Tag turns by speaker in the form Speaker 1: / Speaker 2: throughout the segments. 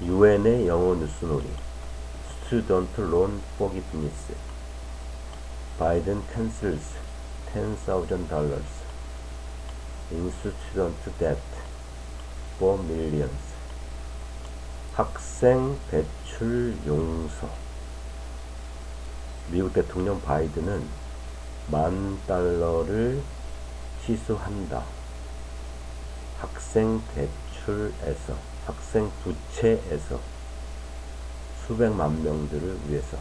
Speaker 1: 유엔의 영어 뉴스놀이 Student Loan Forgiveness Biden cancels $10,000 in student debt for millions 학생 대출 용서 미국 대통령 바이든은 만 달러를 취소한다. 학생 대출에서, 학생 부채에서 수백만 명들을 위해서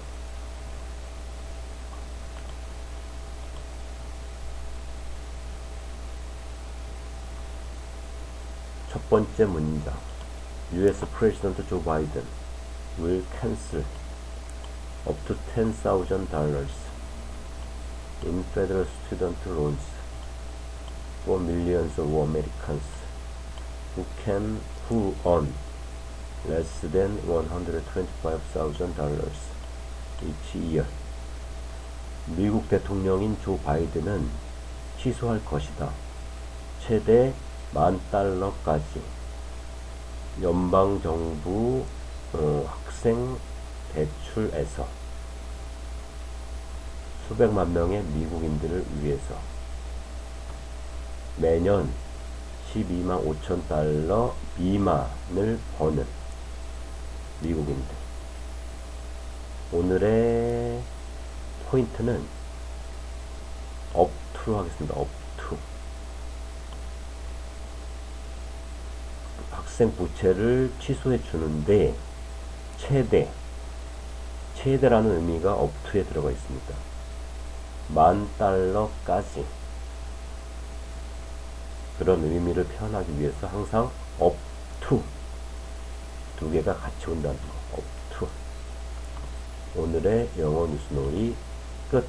Speaker 1: 첫 번째 문장 U.S. President Joe Biden will cancel up to $10,000 in federal student loans for millions of Americans who can who earn less than $125,000 each year. 미국 대통령인 조 바이든은 취소할 것이다. 최대 만 달러까지 연방 정부 어, 학생 대출에서 수백만 명의 미국인들을 위해서 매년 12만 5천 달러 미만을 버는 미국인들. 오늘의 포인트는 업투로 하겠습니다. 업투. 학생 부채를 취소해 주는데 최대 최대라는 의미가 업투에 들어가 있습니다. 만 달러까지 그런 의미를 표현하기 위해서 항상 업투 두 개가 같이 온다는 거. 업투 오늘의 영어 뉴스놀이 끝.